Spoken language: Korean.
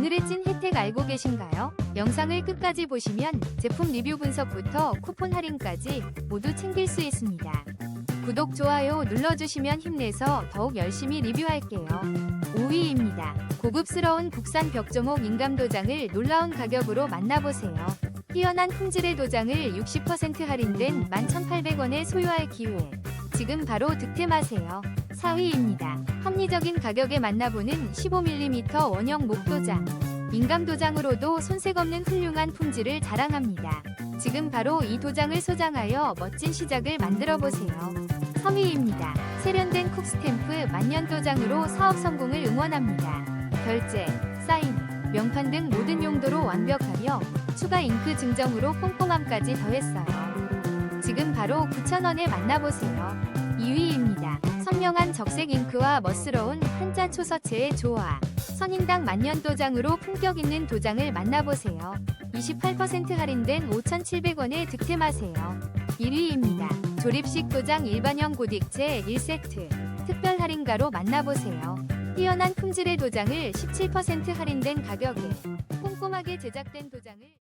오늘의 찐 혜택 알고 계신가요? 영상을 끝까지 보시면 제품 리뷰 분석부터 쿠폰 할인까지 모두 챙길 수 있습니다. 구독, 좋아요 눌러주시면 힘내서 더욱 열심히 리뷰할게요. 5위입니다. 고급스러운 국산 벽조목 인감도장을 놀라운 가격으로 만나보세요. 뛰어난 품질의 도장을 60% 할인된 11,800원에 소유할 기회. 지금 바로 득템하세요. 4위입니다. 합리적인 가격에 만나보는 15mm 원형 목도장. 인감 도장으로도 손색 없는 훌륭한 품질을 자랑합니다. 지금 바로 이 도장을 소장하여 멋진 시작을 만들어 보세요. 3위입니다. 세련된 쿡스탬프 만년 도장으로 사업 성공을 응원합니다. 결제, 사인, 명판 등 모든 용도로 완벽하며 추가 잉크 증정으로 꼼꼼함까지 더했어요. 지금 바로 9,000원에 만나보세요. 2위입니다. 선명한 적색 잉크와 멋스러운 한자 초서체의 조화. 선인당 만년 도장으로 품격 있는 도장을 만나보세요. 28% 할인된 5,700원에 득템하세요. 1위입니다. 조립식 도장 일반형 고딕체 1세트. 특별 할인가로 만나보세요. 뛰어난 품질의 도장을 17% 할인된 가격에 꼼꼼하게 제작된 도장을